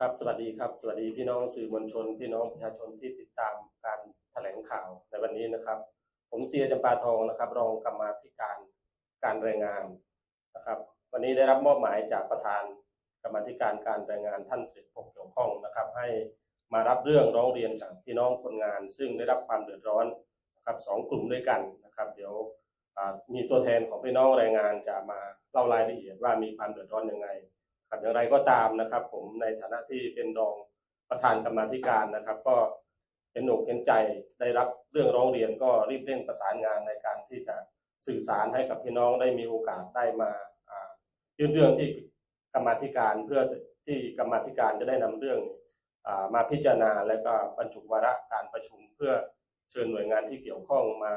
ครับสวัสดีครับ สวัสดีพี่น้องสื่อมวลชน พี่น้องประชาชนที่ติดตามการแถลงข่าวในวันนี้นะครับ ผมเสียจำปาทองนะครับ รองกรรมาธิการการแรงงานนะครับ วันนี้ได้รับมอบหมายจากประธานกรรมาธิการการแรงงานท่านสด็จพงเกี่ยวข้องนะครับ ให้มารับเรื่องร้องเรียนจากพี่น้องคนงาน ซึ่งได้รับความเดือดร้อนนะครับสองกลุ่มด้วยกันนะครับ เดี๋ยวมีตัวแทนของพี่น้องแรงงานจะมาเล่ารายละเอียดว่ามีความเดือดร้อนยังไง ครับอย่างไรก็ตามนะครับ ผมในฐานะที่เป็นรองประธานกรรมาธิการนะครับ ก็เห็นอกเห็นใจได้รับเรื่องร้องเรียนก็รีบเร่งประสานงานในการที่จะสื่อสารให้กับพี่น้องได้มีโอกาสได้มายื่นเรื่องที่กรรมาธิการเพื่อที่กรรมาธิการจะได้นำเรื่องอมาพิจารณาและก็บรรจุวาระการประชุมเพื่อเชิญหน่วยงานที่เกี่ยวข้องมา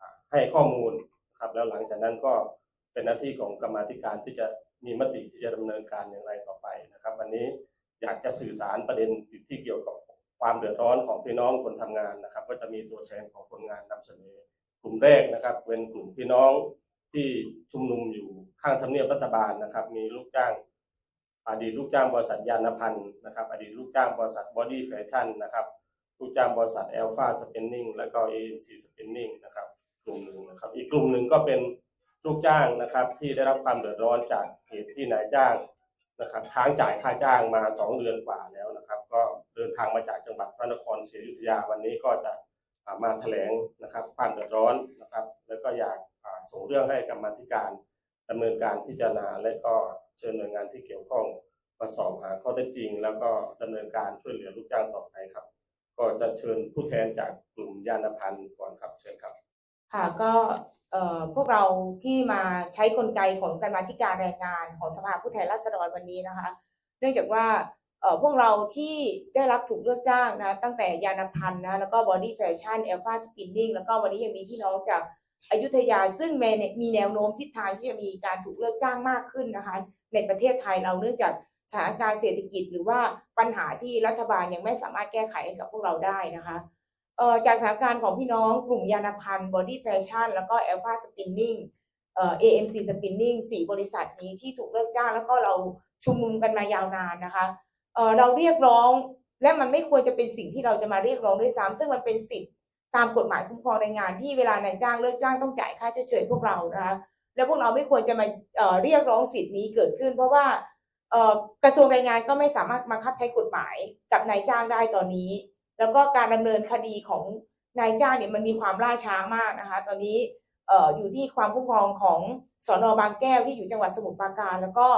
อ่าให้ข้อมูลครับแล้วหลังจากนั้นก็เป็นหน้าที่ของกรรมาธิการที่จะ มีมติที่จะดำเนินการอย่างไรต่อไปนะครับ วันนี้อยากจะสื่อสารประเด็นที่เกี่ยวกับความเดือดร้อนของพี่น้องคนทำงานนะครับ ก็จะมีตัวแทนของคนงานนำเสนอกลุ่มแรกนะครับ เป็นกลุ่มพี่น้องที่ชุมนุมอยู่ข้างทำเนียบรัฐบาลนะครับ มีลูกจ้างอดีตลูกจ้างบริษัทยานพันธ์นะครับ อดีตลูกจ้างบริษัทบอดี้แฟชั่นนะครับลูกจ้างบริษัทแอลฟาสเปนนิ่งแล้วก็ ANC สเปนนิ่งนะครับ กลุ่มหนึ่งนะครับ อีกกลุ่มหนึ่งก็เป็น ลูกจ้างนะครับ ที่ได้รับความเดือดร้อนจากเหตุที่นายจ้างนะครับค้างจ่ายค่าจ้างมา 2 เดือนกว่าแล้วนะครับ ก็เดินทางมาจากจังหวัดพระนครศรีอยุธยาวันนี้ก็จะอ่ามาแถลงนะครับความเดือดร้อนนะครับ แล้วก็อยากส่งเรื่องให้กรรมธิการดำเนินการพิจารณา และก็เชิญหน่วยงานที่เกี่ยวข้องมาสอบหาข้อเท็จจริง แล้วก็ดำเนินการช่วยเหลือลูกจ้างต่อไปครับ ก็จะเชิญผู้แทนจากกลุ่มยานพันธ์ก่อนครับเชิญครับ ค่ะก็เอ่อพวกเราที่มาใช้กลไกของการมาธิการแรงงานของสภาผู้แทนราษฎรวันนี้นะคะ เนื่องจากว่าเอ่อพวกเราที่ได้รับถูกเลือกจ้างนะตั้งแต่ยานพันธ์นะแล้วก็บอดี้แฟชั่นเอลฟาสปินนิ่งแล้วก็วันนี้ยังมีพี่น้องจากอยุธยาซึ่งม,มีแนวโน้มทิศทางที่จะมีการถูกเลิกจ้างมากขึ้นนะคะ ในประเทศไทยเราเนื่องจากสถานการณ์เศรษฐกิจ หรือว่าปัญหาที่รัฐบาลยังไม่สามารถแก้ไขให้กับพวกเราได้นะคะ จากสถานการณ์ของพี่น้องกลุ่มยานพันธ์บอดี้แฟชั่นแล้วก็ a l p h a Spinning เอ่อ AMC Spinning สี่บริษัทนี้ที่ถูกเลิกจ้าง แล้วก็เราชุมนุมกันมายาวนานนะคะเอ่อเราเรียกร้องและมันไม่ควรจะเป็นสิ่งที่เราจะมาเรียกร้องด้วยซ้ำซึ่งมันเป็นสิทธิ์ตามกฎหมายคุ้มครองแรงงานที่เวลานายจ้างเลิกจ้างต้องจ่ายค่าเชยพวกเรานะคะแล้วพวกเราไม่ควรจะมาเอ่อเรียกร้องสิทธิ์นี้เกิดขึ้น เพราะว่าเอ่อกระทรวงแรงงานก็ไม่สามารถบังคับใช้กฎหมายกับนายจ้างได้ตอนนี้ แล้วก็การดำเนินคดีของนายจ้างเนี่ยมันมีความล่าช้ามากนะคะ ตอนนี้เอ่ออยู่ที่ความคุ้มครองของสอนอบางแก้วที่อยู่จังหวัดสมุทรปราการ แล้วก็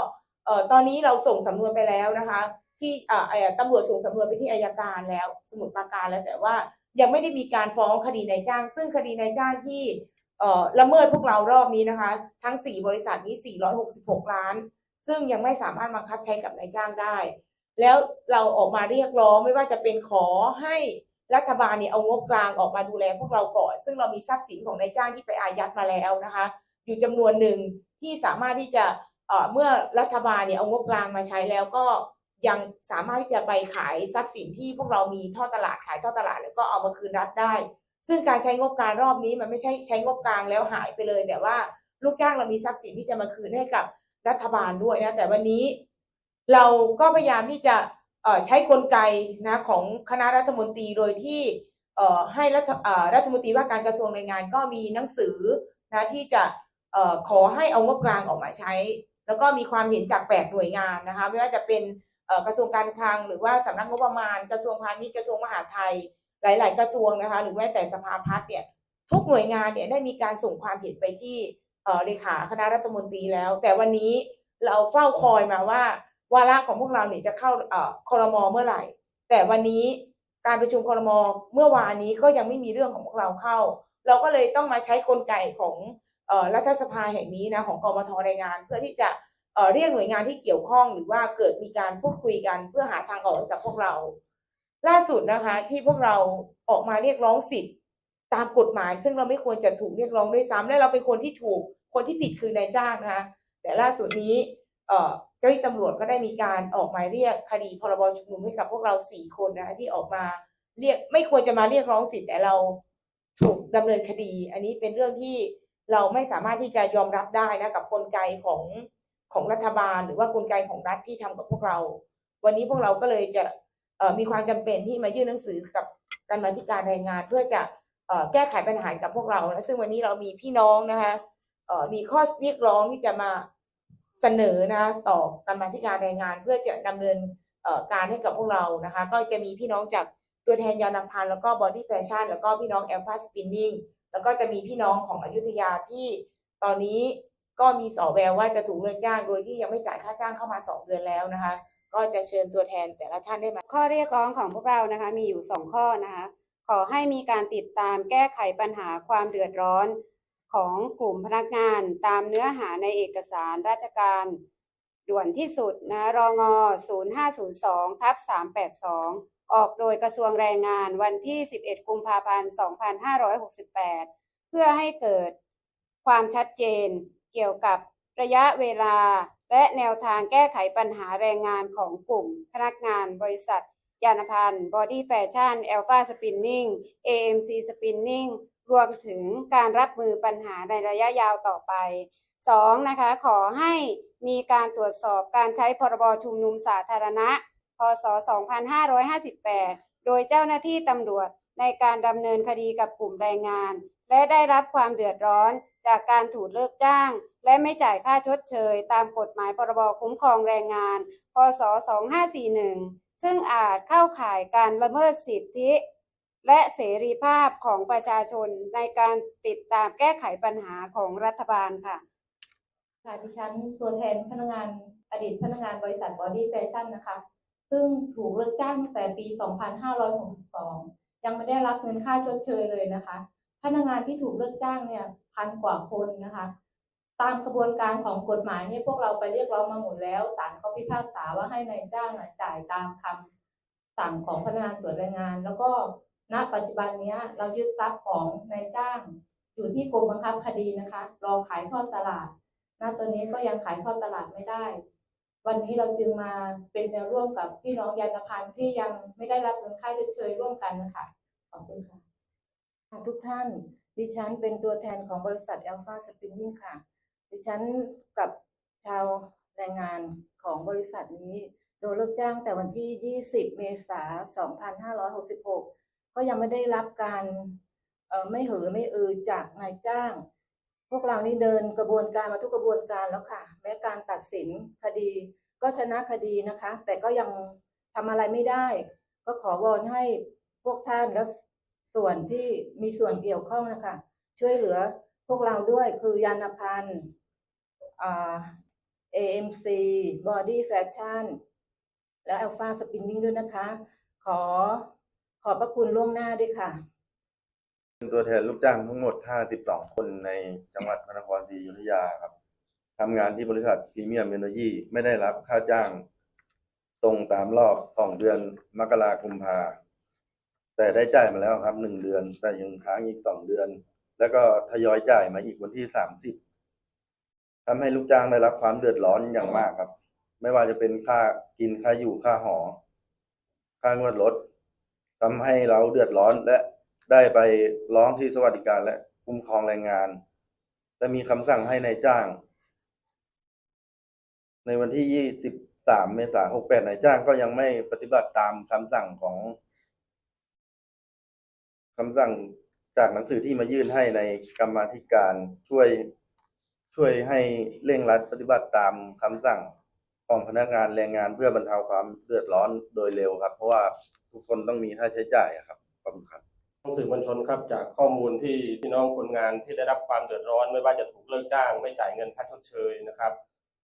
เอ่อตอนนี้เราส่งสำนวนไปแล้วนะคะ ที่เอ่อตำรวจส่งสำนวนไปที่อายการแล้วสมุทรปราการแล้วแต่ว่ายังไม่ได้มีการฟ้องคดีนายจ้าง ซึ่งคดีนายจ้างที่เอ่อละเมิดพวกเรารอบนี้นะคะ ทั้ง 4 บริษัทนี้ 466 ล้าน ซึ่งยังไม่สามารถบังคับใช้กับนายจ้างได้ แล้วเราออกมาเรียกร้องไม่ว่าจะเป็นขอให้รัฐบาลเนี่ยเอางบกลางออกมาดูแลพวกเราก่อน ซึ่งเรามีทรัพย์สินของนายจ้างที่ไปอายัดมาแล้วนะคะ อยู่จำนวนหนึ่งที่สามารถที่จะเอ่อเมื่อรัฐบาลเนี่ยเอางบกลางมาใช้แล้วก็ยังสามารถที่จะไปขายทรัพย์สินที่พวกเรามีท่อตลาดขายท่อตลาดแล้วก็เอามาคืนรัฐได้ ซึ่งการใช้งบกลางรอบนี้มันไม่ใช่ใช้งบกลางแล้วหายไปเลย แต่ว่าลูกจ้างเรามีทรัพย์สินที่จะมาคืนให้กับรัฐบาลด้วยนะแต่วันนี้ เราก็พยายามที่จะใช้กลไกนะของคณะรัฐมนตรีโดยที่ให้รัฐรัฐมนตรีว่าการกระทรวงแรงงานก็มีหนังสือนะที่จะอขอให้เอางบกลางออกมาใช้ แล้วก็มีความเห็นจากแปดหน่วยงานนะคะไม่ว่าจะเป็นกระทรวงการคลัง หรือว่าสำนักงบประมาณ กระทรวงพาณิชย์กระทรวงมหาดไทย หลาย ๆ กระทรวงนะคะหรือแม้แต่สภาพัฒน์เนี่ยทุกหน่วยงานเนี่ยได้มีการส่งความเห็นไปที่เลขาคณะรัฐมนตรีแล้ว แต่วันนี้เราเฝ้าคอยมาว่า วาระของพวกเราเนี่ยจะเข้าคอรมอเมื่อไหร่ แต่วันนี้การประชุมคอรมอเมื่อวานนี้ก็ยังไม่มีเรื่องของพวกเราเข้า เราก็เลยต้องมาใช้กลไกของรัฐสภาแห่งนี้นะของกรมทแรงงาน เพื่อที่จะเอ่อเรียกหน่วยงานที่เกี่ยวข้องหรือว่าเกิดมีการพูดคุยกันเพื่อหาทางออกให้กับพวกเรา ล่าสุดนะคะที่พวกเราออกมาเรียกร้องสิทธิ์ตามกฎหมาย ซึ่งเราไม่ควรจะถูกเรียกร้องด้วยซ้ำและเราเป็นคนที่ถูกคนที่ผิดคือนายจ้างนะคะแต่ล่าสุดนี้ เจ้าหน้าที่ตำรวจก็ได้มีการออกหมายเรียกคดีพรบชุมนุมให้กับพวกเราสี่คนนะคะที่ออกมาเรียกไม่ควรจะมาเรียกร้องสิทธิ์แต่เราถูกดำเนินคดี อันนี้เป็นเรื่องที่เราไม่สามารถที่จะยอมรับได้นะกับกลไกของของรัฐบาล หรือว่ากลไกของรัฐที่ทำกับพวกเรา วันนี้พวกเราก็เลยจะมีความจำเป็นที่มายื่นหนังสือกับการมาธิการแรงงาน เพื่อจะอแก้ไขปัญหากับพวกเรานะซึ่งวันนี้เรามีพี่น้องนะคะมีข้อเรียกร้องที่จะมา เสนอนะคะต่อการมาธิการแรงงาน เพื่อจะดำเนินการให้กับพวกเรานะคะ ก็จะมีพี่น้องจากตัวแทนยานพันธ์แล้วก็บอดี้แฟชั่นแล้วก็พี่น้องแอลฟาสปินนิ่งแล้วก็จะมีพี่น้องของอยุธยาที่ตอนนี้ก็มีสอแววว่าจะถูกเลิกจ้างโดยที่ยังไม่จ่ายค่าจ้างเข้ามาสองเดือนแล้วนะคะ ก็จะเชิญตัวแทนแต่ละท่านได้มาข้อเรียกร้องของพวกเรานะคะมีอยู่สองข้อนะคะขอให้มีการติดตามแก้ไขปัญหาความเดือดร้อน ของกลุ่มพนักงานตามเนื้อหาในเอกสารราชการ ด่วนที่สุดนะรอง0502ทับ382 ออกโดยกระทรวงแรงงานวันที่ 11 กุมภาพันธ์ 2568 เพื่อให้เกิดความชัดเจนเกี่ยวกับระยะเวลาและแนวทางแก้ไขปัญหาแรงงานของกลุ่มพนักงานบริษัท ยานพันธ์บอดี้แฟชั่นแอลฟาสปินนิ่ง AMC สปินนิ่ง รวมถึงการรับมือปัญหาในระยะยาวต่อไปสองนะคะขอให้มีการตรวจสอบการใช้พรบชุมนุมสาธารณะ พศ 2558 โดยเจ้าหน้าที่ตำรวจในการดำเนินคดีกับกลุ่มแรงงาน และได้รับความเดือดร้อนจากการถูกเลิกจ้าง และไม่จ่ายค่าชดเชย ตามกฎหมายพรบคุ้มครองแรงงาน พศ 2541 ซึ่งอาจเข้าข่ายการละเมิดสิทธิ และเสรีภาพของประชาชนในการติดตามแก้ไขปัญหาของรัฐบาลค่ะ ค่ะดิฉันตัวแทนพนักงานอดีตพนักงานบริษัทบอดี้แฟชั่นนะคะ ซึ่งถูกเลิกจ้างตั้งแต่ปี 2562 ยังไม่ได้รับเงินค่าชดเชยเลยนะคะ พนักงานที่ถูกเลิกจ้างเนี่ยพันกว่าคนนะคะ ตามกระบวนการของกฎหมายเนี่ยพวกเราไปเรียกร้องมาหมดแล้วศาลก็พิพากษาว่าให้นายจ้างอะจ่ายตามคำสั่งของพนักงานตรวจแรงงาน แล้วก็ ณปัจจุบันนี้เรายึดทรัพย์ของนายจ้าง อยู่ที่กรมบังคับคดีนะคะ รอขายทอดตลาด ณตอนนี้ก็ยังขายทอดตลาดไม่ได้ วันนี้เราจึงมาเป็นแนวร่วมกับพี่น้องยานพันธ์ที่ยังไม่ได้รับเงินค่าชดเชยร่วมกันนะคะขอบคุณค่ะค่ะทุกท่าน ดิฉันเป็นตัวแทนของบริษัท Alpha Spinning ค่ะ ดิฉันกับชาวแรงงานของบริษัทนี้โดนเลิกจ้างแต่วันที่ 20 เมษายน 2566 ก็ยังไม่ได้รับการไม่หือไม่อือจากนายจ้าง พวกเรานี่เดินกระบวนการมาทุกกระบวนการแล้วค่ะ แม้การตัดสินคดีก็ชนะคดีนะคะ แต่ก็ยังทำอะไรไม่ได้ ก็ขอวอนให้พวกท่านและส่วนที่มีส่วนเกี่ยวข้องนะคะ ช่วยเหลือพวกเราด้วยคือยานพันธ์ AMC Body Fashion และ Alpha Spinning ด้วยนะคะ ขอ ขอบพระคุณล่วงหน้าด้วยค่ะ เป็นตัวแทนลูกจ้างทั้งหมด 52 คนในจังหวัดพระนครศรีอยุธยาครับทำงานที่บริษัทพรีเมียมเอเนอร์จีไม่ได้รับค่าจ้าง ตรงตามรอบของเดือนมกราคมพา แต่ได้จ่ายมาแล้วครับหนึ่งเดือน แต่ยังค้างอีกสองเดือน แล้วก็ทยอยจ่ายมาอีกวันที่ 30ทำให้ลูกจ้างได้รับความเดือดร้อนอย่างมากครับ ไม่ว่าจะเป็นค่ากินค่าอยู่ค่าหอ ค่างวดรถ ทำให้เราเดือดร้อนและได้ไปร้องที่สวัสดิการและคุ้มครองแรงงาน และมีคำสั่งให้ในายจ้าง ในวันที่ 23 เมษายน 68 นายจ้างก็ยังไม่ปฏิบัติตามคำสั่งของคำสั่งจากหนังสือที่มายื่นให้ในกรรมาธิการช่วยช่วยให้เร่งรัดปฏิบัติตามคำสั่งของพนักงานแรงงานเพื่อบรรเทาความเดือดร้อนโดยเร็วครับ เพราะว่า ทุกคนต้องมีค่าใช้จ่ายอะครับขอบคุณครับ สื่อมวลชนครับจากข้อมูลที่พี่น้องคนงานที่ได้รับความเดือดร้อน ไม่ว่าจะถูกเลิกจ้าง ไม่จ่ายเงินค่าชดเชยนะครับ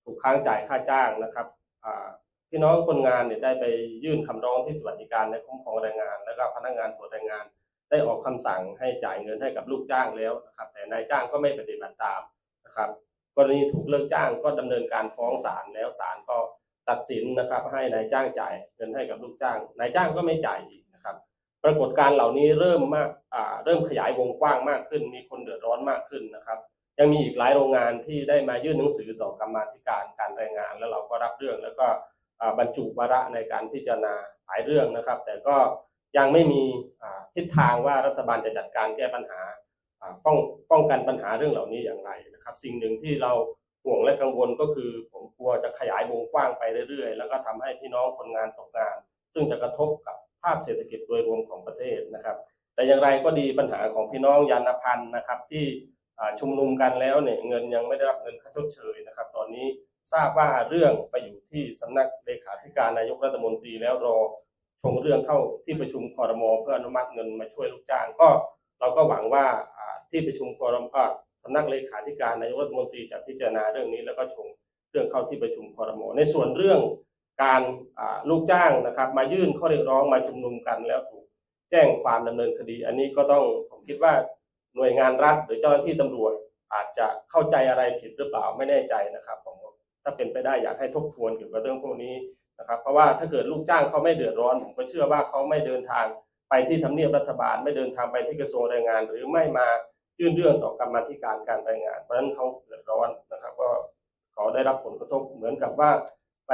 ถูกค้างจ่ายค่าจ้างนะครับอ่าพี่น้องคนงานเนี่ยได้ไปยื่นคำร้องที่สวัสดิการและคุ้มครองแรงงาน แล้วก็พนักงานตรวจแรงงาน ได้ออกคำสั่งให้จ่ายเงินให้กับลูกจ้างแล้วนะครับแต่นายจ้างก็ไม่ปฏิบัติตามนะครับกรณีถูกเลิกจ้างก็ดำเนินการฟ้องศาลแล้วศาลก็ ตัดสินนะครับ ให้นายจ้างจ่ายเงินให้กับลูกจ้าง นายจ้างก็ไม่จ่ายอีกนะครับ ปรากฏการเหล่านี้เริ่มมากเริ่มขยายวงกว้างมากขึ้น มีคนเดือดร้อนมากขึ้นนะครับ ยังมีอีกหลายโรงงานที่ได้มายื่นหนังสือต่อกรรมาธิการการแรงงาน แล้วเราก็รับเรื่องแล้วก็บรรจุวาระในการพิจารณาหลายเรื่องนะครับ แต่ก็ยังไม่มีทิศทางว่ารัฐบาลจะจัดการแก้ปัญหาป้องป้องกันปัญหาเรื่องเหล่านี้อย่างไรนะครับ สิ่งหนึ่งที่เรา ห่วงและกังวลก็คือ ผมกลัวจะขยายวงกว้างไปเรื่อย ๆ แล้วก็ทำให้พี่น้องคนงานตกงาน ซึ่งจะกระทบกับภาคเศรษฐกิจโดยรวมของประเทศนะครับ แต่อย่างไรก็ดีปัญหาของพี่น้องยานพันธ์นะครับ ที่ชุมนุมกันแล้วเนี่ยเงินยังไม่ได้รับเงินค่าชดเชยนะครับ ตอนนี้ทราบว่าเรื่องไปอยู่ที่สำนักเลขาธิการนายกรัฐมนตรีแล้วรอชงเรื่องเข้าที่ประชุมคอรมอเพื่ออนุมัติเงินมาช่วยลูกจ้างก็ เราก็หวังว่าอ่าที่ประชุมคอรมอ สำนักเลขาธิการนายกรัฐมนตรีจะพิจารณาเรื่องนี้ แล้วก็ชงเรื่องเข้าที่ประชุมคอรมอในส่วนเรื่องการลูกจ้างนะครับ มายื่นข้อเรียกร้องมาชุมนุมกันแล้วถูกแจ้งความดำเนินคดี อันนี้ก็ต้องผมคิดว่าหน่วยงานรัฐหรือเจ้าหน้าที่ตำรวจ อาจจะเข้าใจอะไรผิดหรือเปล่าไม่แน่ใจนะครับผมถ้าเป็นไปได้อยากให้ทบทวนเกี่ยวกับเรื่องพวกนี้นะครับเพราะว่าถ้าเกิดลูกจ้างเขาไม่เดือดร้อน ผมก็เชื่อว่าเขาไม่เดินทางไปที่ทำเนียบรัฐบาล ไม่เดินทางไปที่กระทรวงแรงงาน หรือไม่มา ยื่นเรื่องต่อกรรมาธิการการแรงงาน เพราะฉะนั้นเขาเดือดร้อนนะครับ ก็เขาได้รับผลกระทบเหมือนกับว่าไป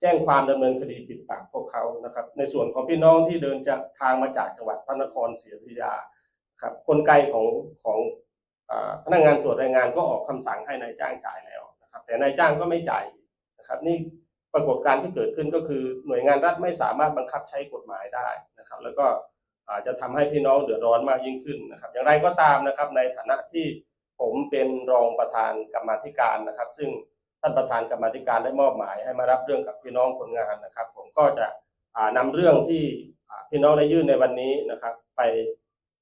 แจ้งความดำเนินคดีปิดปากพวกเขานะครับ ในส่วนของพี่น้องที่เดินจากทางมาจากจังหวัดพระนครศรีอยุธยาครับกลไกของของอพนักงานตรวจแรงงานก็ออกคำสั่งให้นายจ้างจ่ายแล้วนะครับ แต่นายจ้างก็ไม่จ่ายนะครับ นี่ปรากฏการณ์ที่เกิดขึ้นก็คือหน่วยงานรัฐไม่สามารถบังคับใช้กฎหมายได้นะครับ แล้วก็ อาจจะทำให้พี่น้องเดือดร้อนมากยิ่งขึ้นนะครับ อย่างไรก็ตามนะครับ ในฐานะที่ผมเป็นรองประธานกรรมาธิการนะครับ ซึ่งท่านประธานกรรมาธิการได้มอบหมายให้มารับเรื่องกับพี่น้องคนงานนะครับ ผมก็จะอ่านำเรื่องที่พี่น้องได้ยื่นในวันนี้นะครับ ไป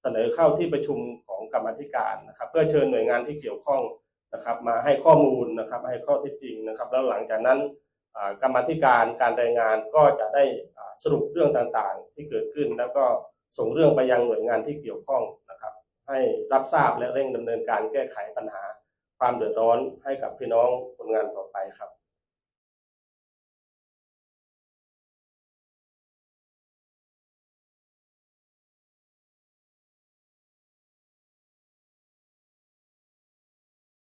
เสนอเข้าที่ประชุมของกรรมาธิการนะครับ เพื่อเชิญหน่วยงานที่เกี่ยวข้องนะครับ มาให้ข้อมูลนะครับ ให้ข้อเท็จจริงนะครับ แล้วหลังจากนั้นกรรมาธิการการรายงานก็จะได้สรุปเรื่องต่างๆ ที่เกิดขึ้นแล้วก็ ส่งเรื่องไปยังหน่วยงานที่เกี่ยวข้องนะครับ ให้รับทราบและเร่งดำเนินการแก้ไขปัญหา ความเดือดร้อนให้กับพี่น้องคนงานต่อไปครับ